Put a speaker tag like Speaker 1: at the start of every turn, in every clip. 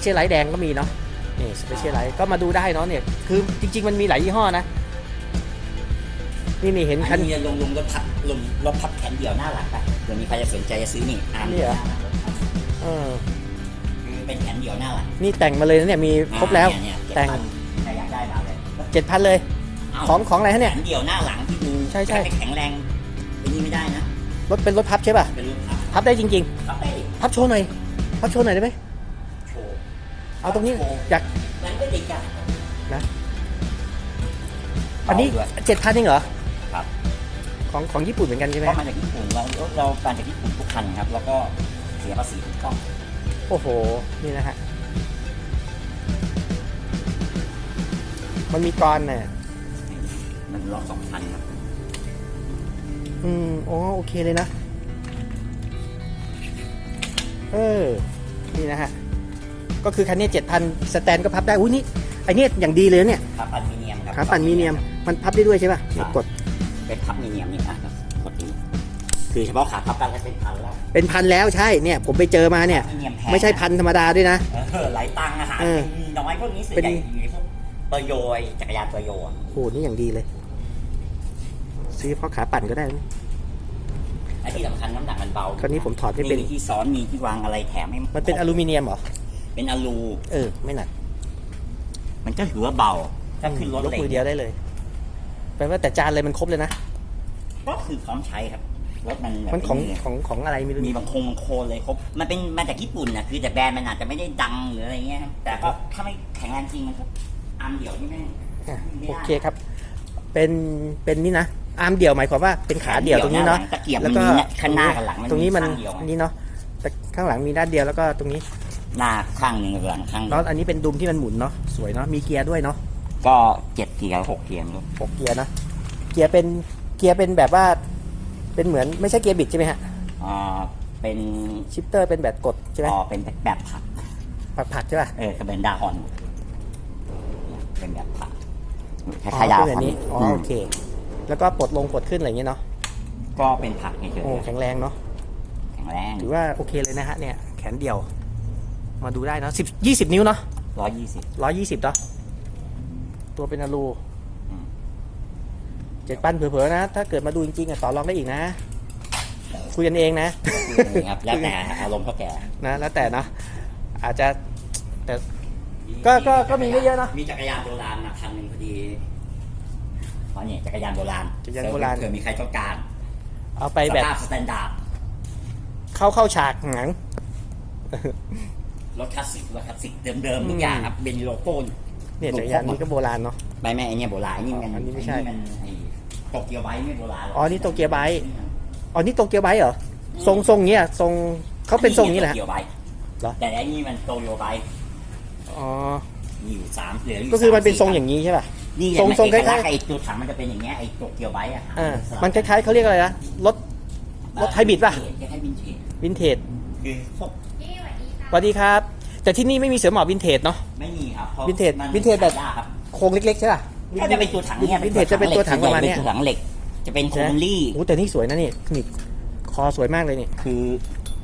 Speaker 1: เปสเปเชียลไลท์แดงก็มีเนาะนี่สเปเชียลไลท์ก็มาดูได้เนาะเนี่ยคือจริง ๆ มันมีหลายยี่ห้อนะ นี่นี่เห็น
Speaker 2: อั
Speaker 1: คั
Speaker 2: น
Speaker 1: น
Speaker 2: นี้ลงลงรถพับลงรถพับแขนเดี่ยวหน้าหลังไปเดี๋ยวมีใครจะสนใจจะซื้อนี่อาร์ม
Speaker 1: นี่เหรอ
Speaker 2: หน้าหลังรถพับ
Speaker 1: เออ
Speaker 2: คือเป็นแขนเดี่ยวหน้าหลัง
Speaker 1: นี่แต่งมาเลยนะเนี่ยมีครบแล้ว
Speaker 2: อ่าเนี่ยเนี่ย
Speaker 1: แต่ง
Speaker 2: 7,000ใครอยากได้มาเลย
Speaker 1: เจ็ดพันเลย
Speaker 2: เา
Speaker 1: ของของอะไรฮะเนี่ย
Speaker 2: แขนเดี่ยวหน้าหลังที่ดู
Speaker 1: ใช่ใช่
Speaker 2: จะแข็งแรงอันนี้ไม่ได้นะ
Speaker 1: รถเป็นรถพับใช่ป่ะ
Speaker 2: เป็นรถพับ
Speaker 1: พับได้จริง
Speaker 2: พับไปดิ
Speaker 1: ๆ พับโชว์หน่อยพับโชว์หน่อยได้ไหม
Speaker 2: โชว์
Speaker 1: เอาตรงนี้อยาก
Speaker 2: มันก็ดีจ้ะ
Speaker 1: อันนี้
Speaker 2: เบาด้วย
Speaker 1: เจ็ดพันเองเหรอ
Speaker 2: ครับ
Speaker 1: ของของญี่ปุ่นเหมือนกันใช่ไหม
Speaker 2: เพราะมาจากญี่ปุ่นเราเราการจากญี่ปุ่นทุกคันครับ แล้วก็เสียภาษีถูกต้อง
Speaker 1: โอ้โหนี่นะฮะมันมีกรอนเนี่ย
Speaker 2: มันรอบสองพันครับ
Speaker 1: อืมอ๋อโอเคเลยนะ เออ นี่นะฮะ ก็คือคันนี้เจ็ดพันสแตนก็พับได้อุ้ยนี่ไอเนี้ยอย่างดีเลยนะเนี่ย
Speaker 2: ครับอลูมิเนียมครับ
Speaker 1: ขาปั่นมีเนียมมันพับได้ด้วยใช่ป่ะเนี่ยกด
Speaker 2: เป็นพับมีเนียมนี่อะกดดีคือเฉพาะขาพับกันก็เป็นพันแล้ว
Speaker 1: เป็นพันแล้วใช่เนี่ยผมไปเจอมาเนี่ย
Speaker 2: มีเนียมแพง
Speaker 1: ไม่ใช่พันธรรมดาด้วยนะ
Speaker 2: เออหลายตังค์อาหาร
Speaker 1: เออ
Speaker 2: มีน้อยพวกนี้ส่วน
Speaker 1: เป็น
Speaker 2: ใหญ่อยู่ในพวกเปอร์โยยจักรยานเปอร์โยอะ
Speaker 1: โอ้โหนี่อย่างดีเลย ซื้อเพราะขาปั่นก็ได้นะ
Speaker 2: และที่สำคัญน้ำหนักมันเบา
Speaker 1: คราวนี้ผมถอดไม่เป็น
Speaker 2: มีที่ซ้อนมีที่วางอะไรแถมให้
Speaker 1: มันเป็นอลูมิเนียมเหรอ
Speaker 2: เป็นอลู
Speaker 1: เออ ไม่หนัก
Speaker 2: มันก็ถือว่าเบาถ้าขึ้นรถ
Speaker 1: ยก
Speaker 2: เหล็ก
Speaker 1: มือเดียวได้เลยแปลว่าแต่จานเลยมันครบเลยนะ
Speaker 2: ก็คือพร้อมใช้ครับรถมันแบบ
Speaker 1: มันของ
Speaker 2: นี้
Speaker 1: ของของอะไรไม่รู้
Speaker 2: มีบางโครงบางโคนเลยครบมันเป็นมาจากญี่ปุ่นนะคือแต่แบรนด์มันอาจจะไม่ได้ดังหรืออะไรเงี้ยครับแต่ก็ถ้าไม่แข็งแรงจริงมันก็อันเดียวนี่แม่ง
Speaker 1: อะโอเคครับ เป็นเป็นนี่นะอาร์มเดี่ยวหมายความว่าเป็นขาเดี่ยวตรงนี้เนาะ
Speaker 2: ตะเกียบ
Speaker 1: แล้
Speaker 2: มัน
Speaker 1: วก็
Speaker 2: มีข้างหน้ากับหลัง
Speaker 1: ตรงนี้มัน
Speaker 2: ข้างเดียว
Speaker 1: นี่เนาะแต่ข้างหลังมีด้านเดียวแล้วก็ตรงนี้
Speaker 2: หน้าข้างหนึ่งกับหลังข้างหนึ่ง
Speaker 1: แล้วอันนี้เป็นดุมที่มันหมุนเนาะสวยเนาะมีเกียร์ด้วยเนาะ
Speaker 2: ก็เจ็ดเกียร์หกเกียร์ลูก
Speaker 1: หกเกียร์นะเกียร์เป็นเกียร์เป็นแบบว่า เป็นเหมือนไม่ใช่เกียร์บิดใช่ไหมฮะ
Speaker 2: อ่าเป็น
Speaker 1: ชิปเตอร์เป็นแบบกดใช่ไหม
Speaker 2: อ๋อเป็นแบบผัก
Speaker 1: ผักผักใช่ป่ะ
Speaker 2: เออก็เป็นดาฮอนเป็นแบบผักค
Speaker 1: อ๋อ
Speaker 2: ล้ายๆดา
Speaker 1: เป็น
Speaker 2: ฮ
Speaker 1: แบ
Speaker 2: อน
Speaker 1: บนี้อ๋อ
Speaker 2: ม
Speaker 1: โอเค แล้วก็ปลดลงปลดขึ้นอะไรอย่างเงี้ยเนาะ
Speaker 2: ก็เป็นผักเฉย
Speaker 1: โอ้แข็งแรงเนาะ
Speaker 2: ๆแข็งแรง
Speaker 1: ถือว่าโอเคเลยนะฮะเนี่ยแขนเดี่ยว มาดูได้เนาะสิบยี่สิบนิ้วเนาะ
Speaker 2: ร้อยยี่สิบ
Speaker 1: ร้อยยี่สิบเนาะตัวเป็นอลู
Speaker 2: อืม
Speaker 1: เจ็ดปันเผื่อๆนะ ถ้าเกิดมาดูจริงๆอะต่อรองได้อีกนะ คุยกันเองนะ
Speaker 2: ครับแล้วแต่อารมณ์เขาแก่
Speaker 1: นะ แล้วแต่เนาะอาจจะแต่ ก็ก็ก็มีไม่เยอะเนอะ
Speaker 2: มีจักรยานโบราณมาคันหนึ่งพอดีเพราะเนี่ยจักรยานโบราณ
Speaker 1: จักรยานโบราณ
Speaker 2: เผื่อมีใครต้องการ
Speaker 1: เอาไปแบบ
Speaker 2: สภาพสแตนดาร์ด
Speaker 1: เข้าเข้าฉากหนัง
Speaker 2: รถคลาสสิกรถคลาสสิกเดิมๆทุกอย่างครับเป็นโลโก้
Speaker 1: เนี่ยจักรยานนี้ก็โบราณเนาะ
Speaker 2: ไม่ไม่ไอเนี่ยโบราณไอ้นี่มัน
Speaker 1: อันนี้ไม่ใช่
Speaker 2: อ้มันไอ้โตเกียวไบค์ไม่โบราณหรก
Speaker 1: อ๋อนี่โตเกียวไบค์ อ๋อนี่โตเกียวไบค์เหรอทรงทรงเนี้ยทรงเขาเป็นทรงนี้แหละ
Speaker 2: โตเกียวไบค์
Speaker 1: เหรอ
Speaker 2: แต่ไอ้นี่มันโตโยไบค์
Speaker 1: อ๋อ
Speaker 2: มีอยู่สามเหลืออยู่
Speaker 1: ก็คือมันเป็นทรง
Speaker 2: ส
Speaker 1: อย่างนี้ใช่ป่ะ
Speaker 2: นี่
Speaker 1: ทรงทรงคล้ายๆ
Speaker 2: ๆไอ้ตัวถังมันจะเป็นอย่างเงี้ยไอ้โตเกียวไบค์อะ
Speaker 1: อ่า มันคล้ายๆเขาเรียกอะไรนะ รถ รถไฮบริดป่ะ
Speaker 2: คล้ายๆวินเทจ
Speaker 1: วินเทจ
Speaker 2: คือพวก
Speaker 1: สวัสดีครับ แต่ที่นี่ไม่มีเสือหมอบวินเทจเนาะ
Speaker 2: ไม่มีครับพราะ
Speaker 1: วินเทจ
Speaker 2: มั
Speaker 1: วินเทจแบบ
Speaker 2: ยากครับ
Speaker 1: โครงเล็กๆใช่ป่ะ
Speaker 2: ก็จะเป็นตัวถังเนี่ย
Speaker 1: วินเทจจะเป็นตัวถังประมาณเนี้ย
Speaker 2: เป็นตัวถังเหล็ก จะเป็นโค
Speaker 1: ใช่ไหม
Speaker 2: มลี่
Speaker 1: โอ้แต่นี่สวยนะนี่นี่คอสวยมากเลยนี่
Speaker 2: คือ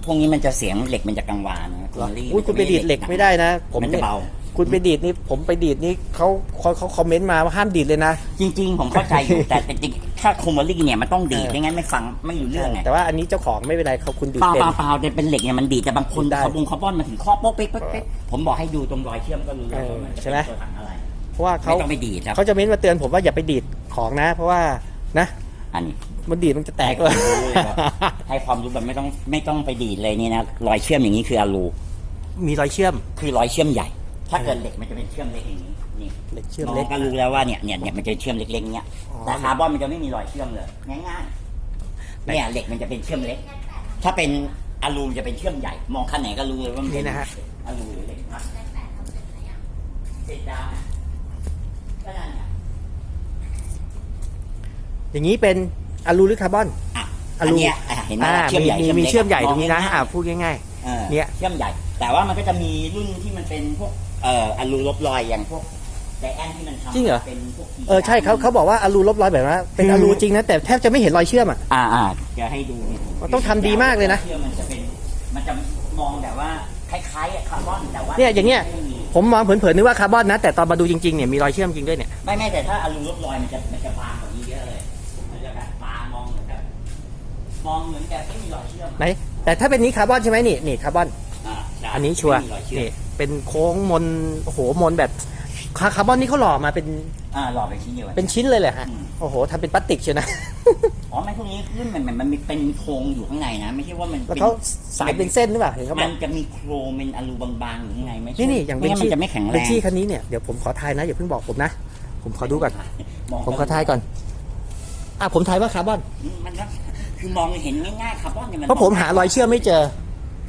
Speaker 2: พวกนี้มันจะเสียงเหล็กมันจะกังวานนะโค
Speaker 1: เหรอ
Speaker 2: มลี่
Speaker 1: อุ้ยคุณไปดีดเหล็กไม่ได้นะ ผม
Speaker 2: มันจะ
Speaker 1: เนี่ย
Speaker 2: เบา
Speaker 1: คุณไปดีดนี่ผมไปดีดนี่เขาเขาเขาคอมเมนต์มาว่าห้ามดีดเลยนะ
Speaker 2: จริง ๆ ผมเข้าใจอยู่ แต่จริงๆ ถ้าโคมลี่เนี่ยมันต้องดีด
Speaker 1: เออ
Speaker 2: ไม่งั้นไม่ฟังไม่รู้เรื่องไง
Speaker 1: แต่ว่าอันนี้เจ้าของไม่เป็นไรเขาคุณดีด
Speaker 2: เปล่า
Speaker 1: เป็น
Speaker 2: เปล่าเปล่าแต่เป็นเหล็กเนี่ยมันดีดแต่บางคน
Speaker 1: ได้
Speaker 2: คาร์บอนคาร์บอนมาถึงข้อโป๊กเป๊กเป๊กเป๊กผมบอกให้ดูตรงรอยเชื่อมก็รู้แล้ว
Speaker 1: เออ
Speaker 2: ว่ามันจะ
Speaker 1: ใช่ไหม
Speaker 2: เป็นตัวถังอะไร
Speaker 1: เพราะว่าเขา
Speaker 2: ไม่ต้องไปดีดครับ
Speaker 1: เขาจะเม้นมาเตือนผมว่าอย่าไปดีดของนะ เพราะว่านะ
Speaker 2: อันนี้
Speaker 1: มันดีดมันจะแตกเลย
Speaker 2: ให้ความรู้แบบไม่ต้องไม่ต้องไปดีดเลยนี่นะรอยเชื่อมอย่างนี้คืออะลู
Speaker 1: มีรอยเชื่อม
Speaker 2: คือรอยเชื่อมใหญ่ ถ้าเกิดเหล็กมันจะเป็นเชื่อมเล็กอย่างนี้ นี่
Speaker 1: เหล็กเชื่อม
Speaker 2: น้อ
Speaker 1: เล็
Speaker 2: ง
Speaker 1: ก
Speaker 2: ก็รู้แล้วว่าเนี่ยเนี่ยเนี่ยมันจะเชื่อมเล็กๆเนี้ย
Speaker 1: อ๋อ
Speaker 2: แต่คาร์บอนมันจะไม่มีรอยเชื่อมเลยง่ายๆเนี่ยเหล็กมันจะเป็นเชื่อมเล็ก ถ้าเป็นอะลูจะเป็นเชื่อมใหญ่ มองขั้นไหนก็รู้เลยว่ามันเป็
Speaker 1: นี่
Speaker 2: น
Speaker 1: นะฮะ
Speaker 2: อะลูหรือเหล็กนะเศษดาวนะก็นั่นไง
Speaker 1: อย่างนี้เป็นอะลูหรือคาร์บอน
Speaker 2: อะ
Speaker 1: อะลู
Speaker 2: นเนี้ยอะเห็นไหม
Speaker 1: อ่า
Speaker 2: เชื่อมใหญ่
Speaker 1: มี
Speaker 2: เชื่อม
Speaker 1: มี
Speaker 2: เล็ก
Speaker 1: เชื่อมใหญ่ตรงนี้นะ
Speaker 2: มง่ายๆ
Speaker 1: อ่าพูดง่าย
Speaker 2: ออ
Speaker 1: เนี่ย
Speaker 2: เชื่อมใหญ่ แต่ว่ามันก็จะมีรุ่นที่มันเป็นพวกเอ่ออะลูลบรอยอย่างพวก ไดแอนที่มันทำ
Speaker 1: จริงเหรอ
Speaker 2: เป็นพวก
Speaker 1: ๆเออใช่เขาเขาบอกว่าอะลูลบรอยแบบว่าเป็นอะลูจริงนะแต่แทบจะไม่เห็นรอยเชื่อมอะ
Speaker 2: อ่าอ่าจะให้ดูนี่
Speaker 1: มันต้องทำดีมากเลยนะ
Speaker 2: เชื่อมมันจะเป็นมันจะมองแบบว่าคล้ายๆคาร์บอนแต่ว่า
Speaker 1: เนี่ยอย่างเงี้ย
Speaker 2: ไม่มี
Speaker 1: ผมมองเผินๆนึกว่าคาร์บอนนะแต่ตอนมาดูจริงๆเนี่ยมีรอยเชื่อมจริงด้วยเนี่ย
Speaker 2: ไม่ไม่แต่ถ้าอลูลบรอยมันจะมันจะบางกว่านี้เยอะเลยมันจะแบบบางมองเหมือนแบบมองเหมือนแบบไม่มีรอยเชื่อม
Speaker 1: ไหนแต่ถ้าเป็นนี้คาร์บอนใช่ไหมนี่นี่คาร์บอน
Speaker 2: อ่าใช่
Speaker 1: อันนี้ชัวร์
Speaker 2: ไม่มีรอยเชื่อ
Speaker 1: นี่
Speaker 2: ม
Speaker 1: เป็นโค้งมนโอ้โหมนแบบ คาคาร์บอนนี่เขาหล่อมาเป็น
Speaker 2: อ่าหล่อเป็นชิ้นเดียวกัน
Speaker 1: เป็นชิ้นเลยเลยฮะ
Speaker 2: อืม
Speaker 1: โอ้โหทำเป็นพลาสติกเชียวนะ
Speaker 2: อ๋อไม่พวกนี้ขึ้นมันมันมันมีเป็นโครงอยู่ข้างในนะ ไม่ใช่ว่ามัน
Speaker 1: แล้ว
Speaker 2: ป็น
Speaker 1: เขาสายเป็นเส้นหรือเปล่าเห็นเขาบ
Speaker 2: มั
Speaker 1: อก
Speaker 2: นจะมีโครงเป็นอลูบางๆอยู่ข้างในไม่ใช่
Speaker 1: นี่นี่อย่างเบ
Speaker 2: ไม่
Speaker 1: น
Speaker 2: งั้นมั
Speaker 1: ชี่
Speaker 2: นจะไม่แข็งแร
Speaker 1: เบน
Speaker 2: ง
Speaker 1: ชี่คันนี้เนี่ยเดี๋ยวผมขอทายนะอย่าเพิ่งบอกผมนะ ผมขอดูก่อน
Speaker 2: มอง
Speaker 1: ผมขอทายก่อน อะผมทายว่าคาร์บอน
Speaker 2: มันก็คือมองเห็นง่ายๆคาร์บอนเนี่ยมัน
Speaker 1: เพราะผมหารอยเชื่อมไม่เจอ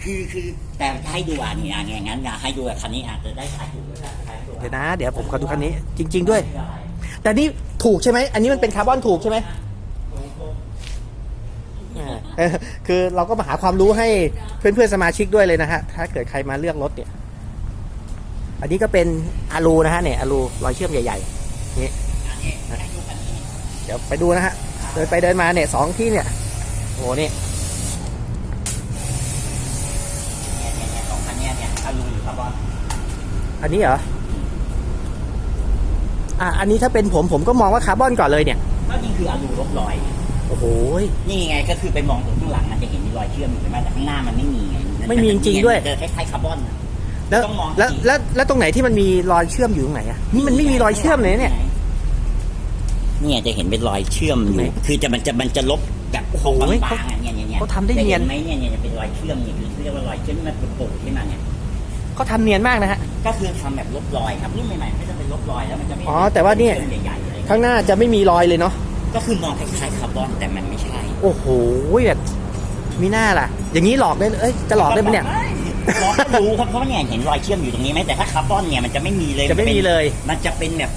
Speaker 2: คือคือแต่ให้ดูอะนี่อะอย่างนั้นอะให้ดูอะคันนี้อาจจะได้ขายถูกด้วยนะขายถูก
Speaker 1: เดี๋ยวนะ เดี๋ยวผมขอดูคันนี้ จริง ๆ ด้วย แต่นี่ถูกใช่ไหม อันนี้มันเป็นคาร์บอนถูกใช่ไหมเออคือเราก็มาหาความรู้ให้เพื่อนๆสมาชิกด้วยเลยนะฮะ ถ้าเกิดใครมาเลือกรถเนี่ย อันนี้ก็เป็นอะลูนะฮะเนี่ยอะลูรอยเชื่อมใหญ่ๆนี่
Speaker 2: นนี้ให้ดูคันนี้
Speaker 1: เดี๋ยวไปดูนะฮะ เดินไปเดินมาเนี่ยสองที่เนี่ยโอ้โหนี่
Speaker 2: เนี่ยเนี่ยเนี่ยสองคันนี้เหรอ อน
Speaker 1: อันนี้เหรออะอันนี้ถ้าเป็นผมผมก็มองว่าคาร์บอนก่อนเลยเนี่ย
Speaker 2: ก็นี่คืออลูลบรอย
Speaker 1: โอ้โห
Speaker 2: นี่ไงก็คือไปมองตรงข้างหลังมันจะเห็นมีรอยเชื่อมอยู่ใช่ไหมแต่ข้างหน้ามันไม่มีไง
Speaker 1: ไม่มีจริงๆด้วย
Speaker 2: เจอคล้ายๆคาร์บอนอะ
Speaker 1: แล้ว
Speaker 2: ต้องมอง
Speaker 1: แล้ว
Speaker 2: อีก
Speaker 1: แล้วแล้วตรงไหนที่มันมีรอยเชื่อมอยู่ตรงไหนอะนี่มันไม่มีรอยเชื่อมเลยเนี่ย
Speaker 2: เนี่ยจะเห็นเป็นรอยเชื่อมอยู่
Speaker 1: ไหน
Speaker 2: คือจะมันจะมันจะลบแบบ
Speaker 1: โอ้โห
Speaker 2: บางๆอะเนี่ยเนี่ยเนี่ย
Speaker 1: เขาทำได้เนียน
Speaker 2: จะห็ไหมเนี่ยเนี่ยจะเป็นรอยเชื่อมนี่คือเรียกว่ารอยเชื่อมที่มันปุกๆขึ้นมาเนี่ย
Speaker 1: เขาทำเนียนมากนะฮะ
Speaker 2: ก็คือทำแบบลบรอยครับรุ่นใหม่ๆก็จะเป็น ลบรอยแล้วมันจะไม่
Speaker 1: อ๋อแต่ว่าเนี่ย
Speaker 2: ชื่อมใหญ่ๆอะไร
Speaker 1: ข้างหน้าจะไม่มีรอยเลยเนาะ
Speaker 2: ก็คือมองคล้ายๆคาร์บอนแต่มันไม่ใช่
Speaker 1: โอ้โหแบบมีหน้าล่ะ อย่างนี้หลอกได้เลยเอ้ยจะหลอกได้ไหมเนี่ย
Speaker 2: มองก็รู้ครับเพราะว่าเนี่ยเห็นรอยเชื่อมอยู่ตรงนี้ไหมแต่ถ้าคาร์บอนเนี่ยมันจะไม่มีเลย
Speaker 1: จะไม่มีเลย
Speaker 2: มันจะเป็นแบบ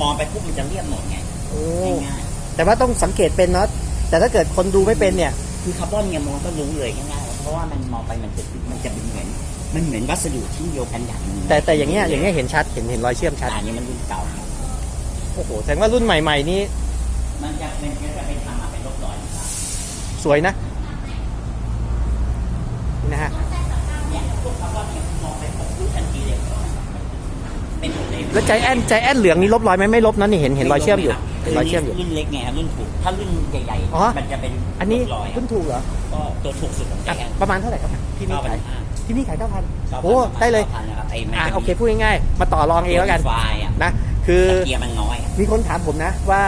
Speaker 2: มองไปปุ๊บมันจะเรียบหมดไง
Speaker 1: โอ้
Speaker 2: ง่าย
Speaker 1: แต่ว่าต้องสังเกตเป็นเนาะแต่ถ้าเกิดคนดูไม่เป็นเนี่ย
Speaker 2: ๆคือคาร์บอนเนี่ยมองก็รู้เลยง่ายๆเพราะว่ามันมองไปมันจะมันจะเป็นเหมือน มันเหมือนวัสดุที่เดียวกันอย่างหนึง
Speaker 1: แต่แต่อย่างเงี้ยอย่างเงี้ยเห็นชัดเห็นเห็นรอยเชื่อมชัด
Speaker 2: แต่อันนี้มันรุ่นเก่าครับ
Speaker 1: โอ้โหแสดงว่ารุ่นใหม่ ๆ นี่
Speaker 2: มันจะเป็นมันจะเป็นทำมาเป็นลบรอยนะครับ
Speaker 1: สวยนะนี่นะฮะ
Speaker 2: เนี่ยพวกคาร์บอนเนี่ยมองไปปุ๊บรู้ทันทีเลยว่ามัน เป็นหมดเลย
Speaker 1: แล้วใจแอนใจแอนเหลืองนี่ลบรอยไหมไม่ลบนะนี่เห็นเห็นรอยเชื่อมอยู่เห็นรอยเชื่อมอยู่
Speaker 2: รุ่นเล็กไงครับรุ่นถูก ถ้ารุ่นใหญ่
Speaker 1: อ๋อ
Speaker 2: ๆ มันจะเป็น
Speaker 1: อันนี้
Speaker 2: ลบรอยครั
Speaker 1: รุ่
Speaker 2: บ
Speaker 1: นถูกเหรอ
Speaker 2: ก็ตัวถูกสุดของแก
Speaker 1: อะประมาณเท่าไหร่ครับที่นี่
Speaker 2: เก้าพั
Speaker 1: ขาย
Speaker 2: นห้า
Speaker 1: ที่นี่ขายเก้าพัน
Speaker 2: เก้าพัน
Speaker 1: โอ้ได้เลย
Speaker 2: ก้าพันนะครับไอ้มัน
Speaker 1: อะ
Speaker 2: จะ
Speaker 1: โอเคพูดง่ายๆมาต่อรองเองแล้วกัน
Speaker 2: ไฟล์อะ
Speaker 1: นะคือ
Speaker 2: แต่เกียร์มันน้อยอะ
Speaker 1: มีคนถามผมนะว่า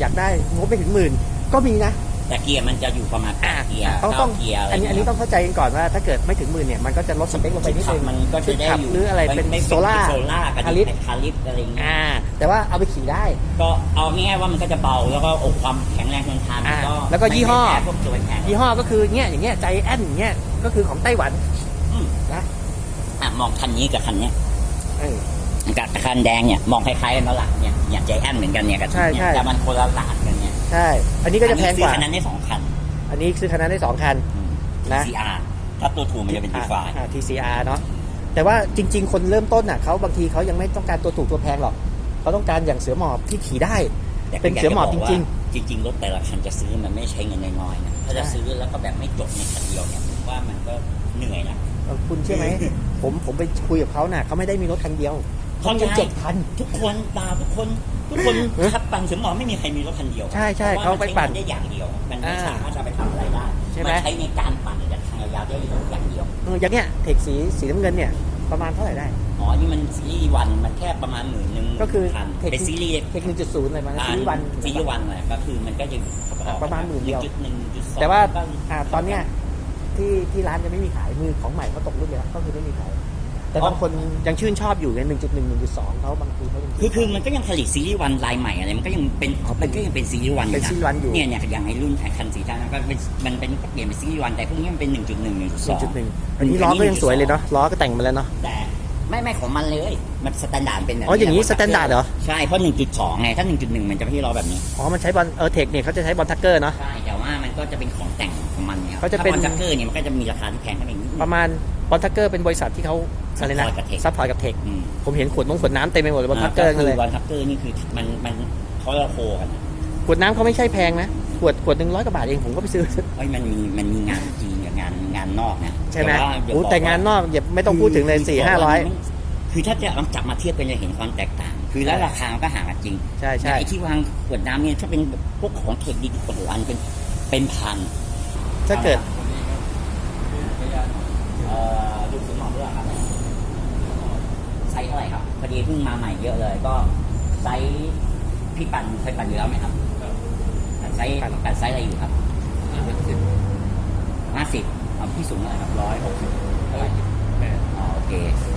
Speaker 1: อยากได้งบไปถึงหมื่นก็มีนะ
Speaker 2: แต่เกียร์มันจะอยู่ประมาณแป
Speaker 1: อะ
Speaker 2: ดเกียร์
Speaker 1: ต้องต้
Speaker 2: เก้า
Speaker 1: อง
Speaker 2: เกียร์อะไร
Speaker 1: อันนี้อันนี้ต้องเข้าใจกันก่อนว่าถ้าเกิดไม่ถึงหมื่นเนี่ยมันก็จะลดสเปคลงไปนิด
Speaker 2: ขับ
Speaker 1: นึง
Speaker 2: มันก็จะได้
Speaker 1: ขับ
Speaker 2: อยู่
Speaker 1: หรืออะไรเป็น
Speaker 2: ม่
Speaker 1: โซล่า
Speaker 2: โซล่ากับ
Speaker 1: คาลิป
Speaker 2: คาลิปอะไรอย่างเงี้ย
Speaker 1: อ่าแต่ว่าเอาไปขี่ได้
Speaker 2: ก็เอาง่ายๆว่ามันก็จะเบาแล้วก็อกความแข็งแรงทนทานมันก็
Speaker 1: อ่าแล้วก็ยี่ห้อ
Speaker 2: ไม่แพ้พวกตัวแข็ง
Speaker 1: ยี่ห้อก็คือเงี้ยอย่างเงี้ยใจแอนอย่างเงี้ยก็คือของไต้หวัน
Speaker 2: อืม
Speaker 1: นะ
Speaker 2: อะมองคันนี้กับคันเนี้ย
Speaker 1: เออ
Speaker 2: กับคันแดงเนี่ยมองคล้ายๆกันแล้วหลังเนี่ยอย่างใจแอนเหมือนกันเนี่ยกับ
Speaker 1: ใช่
Speaker 2: เนี่ย
Speaker 1: ใช่
Speaker 2: แต่มันคนละหลานกันเนี่ย
Speaker 1: ใช่ อันนี้ก็จะแพงกว่า
Speaker 2: อันนี้ซื้อคันนั้นได้สองคัน
Speaker 1: อันนี้ซื้อคันนั้นได้สองคันนะ
Speaker 2: CR ถ้าตัวถูกมันจะเป็น T5
Speaker 1: อ่า TCR เนาะ แต่ว่าจริง ๆ คนเริ่มต้นอะเขาบางทีเขายังไม่ต้องการตัวถูกตัวแพงหรอก เขาต้องการอย่างเสือหมอบที่ขี่ได้
Speaker 2: แต่ก็
Speaker 1: เป็นเสือหมอบจริง
Speaker 2: ๆ จริง ๆ รถแต่ละคันจะซื้อมันไม่ใช้เงินน้อยๆนะถ้าจะ
Speaker 1: ใช่
Speaker 2: ซื้อแล้วก็แบบไม่จบในคันเดียวเนี่ยผมว่ามันก็เหนื่อยนะ
Speaker 1: เออคุณเชื่อไหม ผมผมไปคุยกับเขาน่ะเขาไม่ได้มีรถคันเดียวเขามี
Speaker 2: เข้าใจ
Speaker 1: เจ็ดคัน
Speaker 2: ทุกคนตาทุกคน ทุกคน
Speaker 1: เออ
Speaker 2: ขับปั่นเสือหมอบไม่มีใครมีรถคันเดียว
Speaker 1: ใช่ใช่
Speaker 2: พระ
Speaker 1: เขา
Speaker 2: ว่
Speaker 1: ไปปั่น
Speaker 2: มัใช้งได้อย่างเดียว มันไม่
Speaker 1: อ่า
Speaker 2: สามารถจะไปทำอะไรได้
Speaker 1: ใช่ไหม
Speaker 2: มันใช้ในการปั่นจากทางยาวๆได้อย่างเดียว
Speaker 1: เอออย่างเงี้ยเทคสีสีน้ำเงินเนี่ยประมาณเท่าไหร่ได้
Speaker 2: อ๋อ นี่มันซีรีส์วันมันแค่ประมาณหมื่นหนึ่ง
Speaker 1: ก็คือ
Speaker 2: พัน
Speaker 1: เทค
Speaker 2: เป็นซีรีส์
Speaker 1: เทคหนึ่งจุดศูนย์อะไรมา
Speaker 2: อ่า
Speaker 1: ซีรีส์วัน
Speaker 2: ซีรีส์วันแหละก็คือมันก็จะ
Speaker 1: ประมาณหมื่นเดียว
Speaker 2: จุดหนึ่งจุดสอง
Speaker 1: แต่ว่าอ่าตอนเนี้ยที่ที่ร้านจะไม่มีขายมือของใหม่เขาตกรุ่นไปแล้วก็คือไม่มีขาย แต่บางคนยังชื่นชอบอยู่ในหนึ่งจุดหนึ่งหนึ่งจุดสองเขาบางทีเขายัง
Speaker 2: คือคือมันก็ยังผลิตซีรีส์วันลายใหม่อะไรมันก็ยังเป็น
Speaker 1: อ๋อเป็
Speaker 2: มันนก็ยังเป็นซีรีส์วัน
Speaker 1: เป็นซีรีส์วันอยู่
Speaker 2: เนี่ยเนี่ยอย่างไอ้รุ่นไอ้คันสีดำก็เป็นมันเป็นก็เปลี่ยนเป็นซีรีส์วันแต่พวกนี้มันเป็นหนึ่งจุดหนึ่งหนึ่งจุด
Speaker 1: ห
Speaker 2: ส
Speaker 1: นึ่
Speaker 2: องง
Speaker 1: จุดหนึ่งอันนี้ล้อก็ยังสวยเลยเนาะล้อก็แต่งมาแล้วเนาะ
Speaker 2: แต่ไม่ไม่ของมันเลย มันสแตนดาร์ดเป็นแบบ
Speaker 1: อ๋ออย่างนี้ standard เหรอ
Speaker 2: ใช่เพราะหนึ่งจุดสองไงถ้าหนึ่งจุดหนึ่งมันจะไม่ใช่ล้อแบบนี้
Speaker 1: อ๋อ มันใช้บอลเออเทคเนี่ยเขาจะใช้บอลทักเกอร์เนาะ
Speaker 2: ใช่แต่ว่ามันก็จะเป็นของแต่งของมันเนี่ย
Speaker 1: เขาจะเป็น
Speaker 2: ถ้บอลจักเกอร์เนี่ยมันก็จะมีราคาที่แพงขึ้นอีกนิดนึง
Speaker 1: ประมาณบอลทักเกอร์เป็นบริษัทที่เขา อะไรนะ
Speaker 2: Support กับ Tech
Speaker 1: ซัพพอร์ตกับเทค
Speaker 2: อืม
Speaker 1: ผมเห็นขวดน้องขวดน้ำเต็มไปหมดเลยบอลทักเกอร์
Speaker 2: คื
Speaker 1: เลย
Speaker 2: บอลทักเกอร์นี่คือมันมันเขาจะโคกัน
Speaker 1: ขวดน้ำเขาไม่ใช่แพงนะ
Speaker 2: ใข
Speaker 1: วดขวดหนึ่งร้อยกว่าบาทเองผมก็ไปซื้อ
Speaker 2: เอ้ยมันมีมันมีงานจีนกับงานงานนอกนะ
Speaker 1: ใช่ไหม
Speaker 2: แต่ว่าเดี๋ยว
Speaker 1: โอ้
Speaker 2: บอก
Speaker 1: แต่งานนอกอย่าไม่ต้องพูดถึงเลยสี่ห้าร้อย
Speaker 2: คือถ้าจะลองจับมาเทียบกันจะเห็นความแตกต่าง คือแล้วราคามันก็ห่างกันจริง
Speaker 1: ใช่ใช่
Speaker 2: ไอ้ที่วางขวดน้ำเนี่ยถ้าเป็นพวกของเทคดีๆโอ้โหอันเป็นเป็นพัน
Speaker 1: ถ้าเกิด
Speaker 2: เอ่อดูคุณหมอด้วยครับไซส์เท่าไหร่ ครับพอดีเพิ่งมาใหม่เยอะเลย ก็ไซส์พี่ปั่นเคยปั่นอยู่แล้วไหมครับไซส์ปั่นไซส์อะไรอยู่ครับห้าสิบเอาพี่สูงเท่าไหร่ครับร้อยหกสิบเท่าไหร่อ๋อโอเค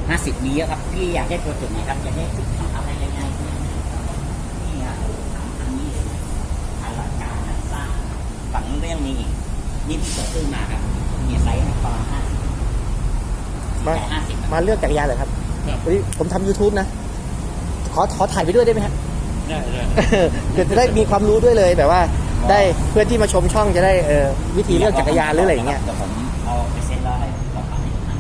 Speaker 2: ห้าสิบมีเยอะครับพี่อยากได้โปรเจกต์ไหนครับอยากได้ฝึกทำอะไรยังไงนี่อะถามอันนี้อลังการงานสร้างฝั่งนู้นก็ยังมีอีกนี่พี่เกิดขึ้นมาครับเนี่ยไซส์ประมาณห้าสิบ
Speaker 1: มา
Speaker 2: ห้าสิบ
Speaker 1: มาเลือกจักรยานเหรอครับ
Speaker 3: ครับ
Speaker 1: วันนี้ผมทำ YouTube นะ ขอขอถ่ายไปด้วยได้ไหมฮะ
Speaker 3: ได้ได้
Speaker 1: เดี๋ยวจะได้มีความรู้ด้วยเลยแบบว่า ได้เพื่อนที่มาชมช่องจะได้เออวิธีเลือกจักรยานหรืออะไรอย่างเงี้ย
Speaker 2: เดี๋ยวผมเอาไปเซ็นแล้วให้ผมบอกให้ท่าน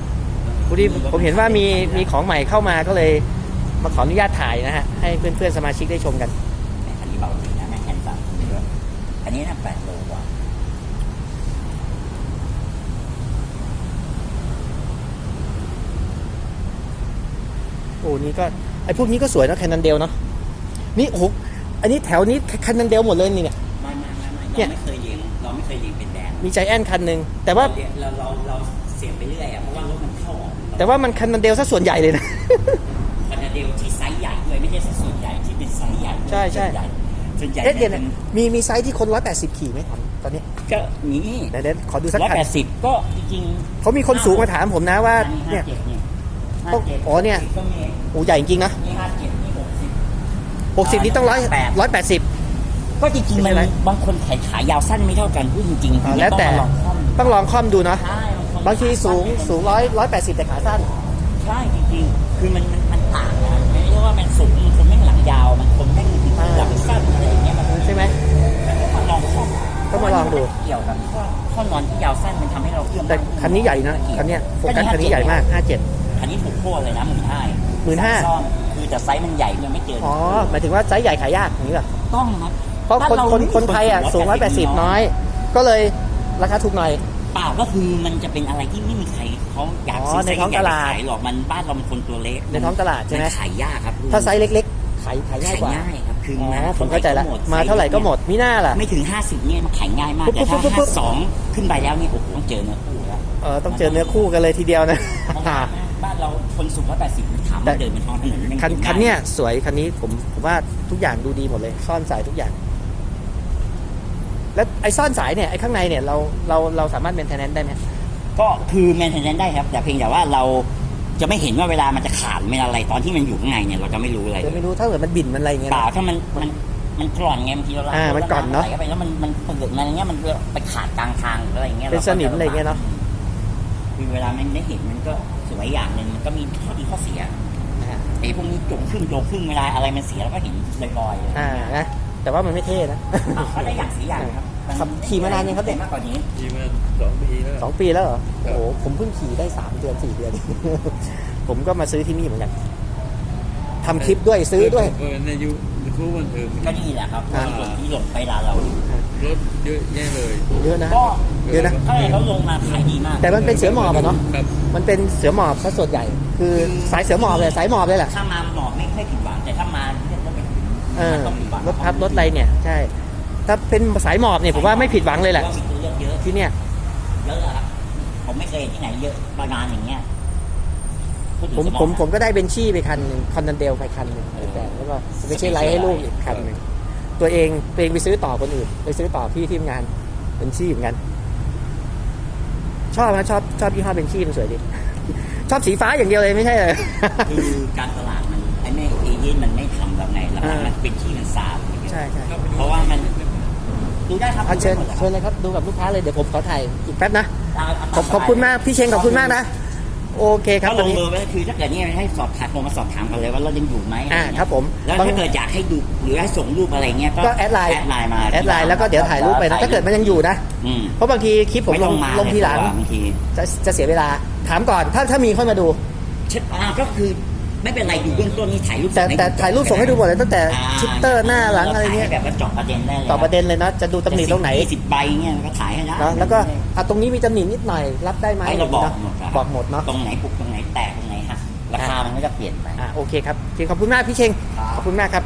Speaker 1: พอดีผมเห็นว่ามีมีของใหม่เข้ามาก็เลยมาขออนุญาตถ่ายนะฮะให้เพื่อนๆสมาชิกได้ชมกัน
Speaker 2: อันนี้เบาจริงนะแม่งแฮนด์ซัมด้วยอันนี้น่าแปด โลกว่า
Speaker 1: โอ้นี่ก็ไอพวกนี้ก็สวยนะแคนนันเดลเนาะนี่โอ้โหอันนี้แถวนี้แคนนันเดลหมดเลยนี่เนี่ย
Speaker 2: ไม่ไม่ไม่ไม่
Speaker 1: เนี่
Speaker 2: เรา
Speaker 1: ย
Speaker 2: ไม่เคยเลี้ยงเราไม่เคยเลี้ยงเป็นแดน
Speaker 1: มีใจแอนคันหนึ่งแต่ว่า
Speaker 2: เราเราเราเสียบไปเรื่อยอะเพราะว่ารถมันเข้าออก
Speaker 1: แต่ว่ามันแคนนันเดลซะส่วนใหญ่เลยนะ
Speaker 2: คานาเดลที่ไซส์ใหญ่ด้วยไม่ใช่สัดส่วนใหญ่ที่เป็นไซส์ใหญ่
Speaker 1: ใช่ใช่
Speaker 2: ส่วนญ่ส่วนใหญ่
Speaker 1: เอ๊ะเดี๋ยว
Speaker 2: เป็
Speaker 1: นะ
Speaker 2: น
Speaker 1: มีมีไซส์ที่คนร้อยแปดสิบขี่ไหมทำตอนนี้
Speaker 2: ก็มี
Speaker 1: เดี๋ยวเดี๋ยวขอดูสัก
Speaker 2: ร้อย
Speaker 1: คัน
Speaker 2: แปดสิบก็จริง
Speaker 1: เขามีคนสูงมาถามผมนะว่า
Speaker 2: ๆอันนี้
Speaker 1: เนี่
Speaker 2: ห้ายเจ็ดเนี่ย
Speaker 1: พวกอ๋อเนี่ย
Speaker 2: ก็มี
Speaker 1: โอ้ใหญ่จริงๆนะ
Speaker 2: นี่ห้าเจ็ดนี่หกสิบ
Speaker 1: หกสิบนี่ต้องร้อย
Speaker 2: แปด
Speaker 1: ร้อยแปดสิบ
Speaker 2: ก็จริงๆ
Speaker 1: ไม่
Speaker 2: มัน
Speaker 1: ใช่ไร
Speaker 2: บางคนขายขายาวสั้นไม่เท่ากันพูดจริงๆ
Speaker 1: อ่าแล้วแต่
Speaker 2: ต้องมาลองข้อมดู
Speaker 1: ต้องลองคล่อมดูเนาะ
Speaker 2: ใช่
Speaker 1: บางทีสูงสูงร้อยร้อยแปดสิบแต่ขาสั้น
Speaker 2: ใช่จริงๆ คือมันมันมันต่างนะไม่ใช่ว่ามันสูงคนแม่งหลังยาวมันคนแม่ง
Speaker 1: อ่า
Speaker 2: หลังสั้นอะไรอย่างเงี้ยมัน
Speaker 1: ใช่ไหม
Speaker 2: มันต้องมาลองข้อม
Speaker 1: ต้องมาลองดู
Speaker 2: เกี่ยวกับข้อข้อนอนที่ยาวสั้นมันทำให้เราเอื้อม
Speaker 1: แต่คันนี้ใหญ่นะคันเนี้ยโฟกัสคันนี้ใหญ่มากห้าเจ็ด
Speaker 2: คันนี้ถูกโค่เลยนะหมื่นห้า
Speaker 1: 15,000
Speaker 2: ซ่อมคือแต่ไซส์มันใหญ่ยังไม่เกิน
Speaker 1: อ๋อหมายถึงว่าไซส์ใหญ่ขายยากอย่างนี้เหรอ
Speaker 2: ต้องครับ
Speaker 1: เพราะคน
Speaker 2: บ้า
Speaker 1: คน
Speaker 2: ไม่มี
Speaker 1: คนไทยอะสูงร้อยแปดสิบน้อย ก็เลยราคาถูกหน่อย
Speaker 2: เปล่าก็คือมันจะเป็นอะไรที่ไม่มีใครเขาอยาก
Speaker 1: อ๋อ
Speaker 2: ซื้อ
Speaker 1: ในท้องตลาด
Speaker 2: ขายหรอกมันบ้านเรามันคนตัวเล็ก
Speaker 1: ในท้องตลาดใช่ไหม
Speaker 2: นขายยากครับ
Speaker 1: ถ้าไซส์เล็กๆขายขายง่าย
Speaker 2: ขาย
Speaker 1: กว่า
Speaker 2: ง่ายครับคือ
Speaker 1: อ๋
Speaker 2: มา
Speaker 1: อผมเข้าใจแล้ว
Speaker 2: หด
Speaker 1: มาเท่าไหร่ก็หมดมิน่าล่ะ
Speaker 2: ไม่ถึง 50เนี่ยมันขายง่ายมาก
Speaker 1: ปุ๊บ
Speaker 2: แต่ถ้า
Speaker 1: ปุ๊บปุ๊บ
Speaker 2: ห้าสองขึ้นไปแล้วเนี่ยโอ้โหต้องเจอเนื้อคู่แล้ว
Speaker 1: เออต้องเจอเนื้อคู่กันเลยทีเดียวนะ
Speaker 2: เพราะว่าบ้านเราคนสูงร้อยแปดสิบถาม
Speaker 1: แต่
Speaker 2: ว่าเดินบนท้องถนนมั
Speaker 1: คัน
Speaker 2: กิได้
Speaker 1: คันเนี้ยสวยคันนี้ผมผมว่าทุกอย่างดูดีหมดเลย ซ่อนสายทุกอย่าง แล้วไอ้ซ่อนสายเนี่ยไอ้ข้างในเนี่ยเราเราเราสามารถเมนเทนแนนได้ไหม
Speaker 2: ก็คือแมนเทนแนนได้ครับ แต่เพียงแต่ว่าเราจะไม่เห็นว่าเวลามันจะขาดมันอะไรตอนที่มันอยู่ข้างในเนี่ยเราจะไม่รู้อะไร
Speaker 1: เดี๋ยวไม่รู้ถ้าเกิดมันบินมันอะไรอย่างเงี้ย
Speaker 2: เปล่า
Speaker 1: นะ
Speaker 2: ถ้ามันมันมันกร่อนไงบางทีเราล้าง
Speaker 1: อ่ามันกร่อนเนอะ
Speaker 2: ใส่เข้าไปแล้วมันมันเปิดมาอย่างเงี้ยมันไปขาดกลางทางหรืออะไรอย่างเงี้ย
Speaker 1: เป็นสนิมอะไรอย่างเงี้ยเนอะ
Speaker 2: คือเวลามันได้เห็นมันก็ส วยอย่างหนึ่งมันก็มีข้อดีข้อเสีย
Speaker 1: นะฮะ
Speaker 2: ไอ้พวกนี้จงครึ่งโจงครึ่งเวลาอะไรมันเสียเราก็เห็นลอยๆเลย
Speaker 1: อ่านะแต่ว่ามันไม่เท่นะ
Speaker 2: อะก็ได้อย่างเสียอย่างครับ
Speaker 1: ขับขี่มานานยังครับเนี่ย
Speaker 2: มากกว่านี้
Speaker 3: ทีมาสองปีแล้ว
Speaker 1: สองปีแล้วเหรอ
Speaker 3: ครั
Speaker 1: โอ้
Speaker 3: บ
Speaker 1: โห ผมเพิ่งขี่ได้สามเดือนสี่เดือน ผมก็มาซื้อที่นี่เหมือนกันทำคลิปด้วยซื้อด้วย
Speaker 3: เออในยู ทูบมันเออ
Speaker 2: ก็นี่แหละครับ
Speaker 1: อ่า
Speaker 2: ที่หลงที่หลงไปร้านเรา
Speaker 3: รถเยอะแยะเลย
Speaker 1: เยอะนะ
Speaker 2: ก็
Speaker 1: เยอะนะ
Speaker 2: ถ้าเขาลงมาขายดีมาก
Speaker 1: แต่มันเป็นเสือหมอบอะเนาะ
Speaker 3: ครับ
Speaker 1: มันเป็นเสือหมอบซะส่วนใหญ่ คือสายเสือหมอบเลยสายหมอบเลยแหละ
Speaker 2: ถ้ามาหมอบไม่ค่อยผิดหวังแต่ถ้ามาเรียกว่าเป็น
Speaker 1: เออ
Speaker 2: ต้องผิดหวัง
Speaker 1: รถพับรถอะไรเนี่ย ใช่ ถ้าเป็นสายหมอบเนี่ยผมว่าไม่ผิดหวังเลยแหละ
Speaker 2: ว่ามีตัวเลือกเยอะ
Speaker 1: ที่เนี่ย
Speaker 2: เยอะอะครับผมไม่เคยเห็นที่ไหนเยอะประมาณอย่างเงี้ย พูดถึง
Speaker 1: ผม
Speaker 2: สอง
Speaker 1: ผมผมก็ได้เบนชี่ไปคันหนึ่งคอนดันเดลไปคันหนึ่งแต่แล้วก็ไม่ใช่ไลท์ให้ลูกอีกคันหนึ่งตัวเองตัวเองไปซื้อต่อคนอื่น ไปซื้อต่อพี่ที่ทำงานเบนชี่เหมือนกัน ชอบนะชอบชอบยี่ห้อเบนชี่มันสวยดี ชอบสีฟ้าอย่างเดียวเลยไม่ใช่เลย
Speaker 2: คือการตลาดมันไอ้แม่เอเย่นมันไม่ทำแล้วไงแล้ว
Speaker 1: อ่ามั
Speaker 2: มั นเป็นที่มันซาบอย่างเงี้ย
Speaker 1: ใช่ใช่
Speaker 2: เพราะว่ามันดูได้ครับ
Speaker 1: เอาเชิญ
Speaker 2: ดูได้หมดแหละ
Speaker 1: เชิญเลยครับดูกับลูกค้าเลยเดี๋ยวผมขอถ่ายอีกแป๊บนะ
Speaker 2: เอาเา
Speaker 1: ขอบขอบคุณมากพี่เชงขอบคุณมากนะ โอเคครับ
Speaker 2: ถ้าล
Speaker 1: วัน
Speaker 2: ง
Speaker 1: นี้
Speaker 2: เบอร์ไว้คือถ้าเกิดเนี่ยให้สอบถามโทรมาสอบถามกันเลยว่าเรายังอยู่ไหม
Speaker 1: อ่าะ
Speaker 2: ไเงี้ย
Speaker 1: ครับผม
Speaker 2: แล้ว
Speaker 1: บาง
Speaker 2: ถ้าเกิดอยากให้ดูหรือให้ส่งรูปอะไรเงี้ย
Speaker 1: ก็แอดไลน์
Speaker 2: แอดไลน์มา
Speaker 1: แอดไลน์แล้วก็เดี๋ยวถ่ายรูปไปนะถ้าเกิดมันยังอยู่นะ
Speaker 2: อืม
Speaker 1: เพราะบางทีคลิปผม
Speaker 2: ไม่
Speaker 1: ล
Speaker 2: ต้องงมา
Speaker 1: ลงทีหลัง
Speaker 2: เลยเพราะว่าบางที
Speaker 1: จะจะเสียเวลา ถามก่อนถ้าถ้ามีค่อยมาดู
Speaker 2: เช็ดอ่าก็คือ ไม่เป็นไรดูเบื้องต้นนี่ถ่ายรูป
Speaker 1: แต่
Speaker 2: ส่งให้
Speaker 1: แต่ถ่ายรูปส่งให้ดูหมดเลยตั้งแต่
Speaker 2: อ่า
Speaker 1: ชิปเตอร์หน้าหลังอะไรเงี้ย
Speaker 2: ถ่าให้แบบว่าเจาะประเด็นได้เลย
Speaker 1: ต่อประเด็นเลยนะจะดูตำหนิตรงไหน
Speaker 2: สิบใบเงี้ยก็ถ่ายให้ได้
Speaker 1: เนาะแล้วก็อะตรงนี้มีตำหนินิดหน่อยรับได้ไหม
Speaker 2: ให้เราบอก
Speaker 1: นะ
Speaker 2: หมดครับ
Speaker 1: บอกหมดเนาะ
Speaker 2: ตรงไหนปุกตรงไหนแตกตรงไหนหักราคามันก็จะเปลี่ยนไป
Speaker 1: อะโอเคครับโอเคขอบคุณมากพี่เชง
Speaker 2: ครับ
Speaker 1: ขอบคุณมากครับ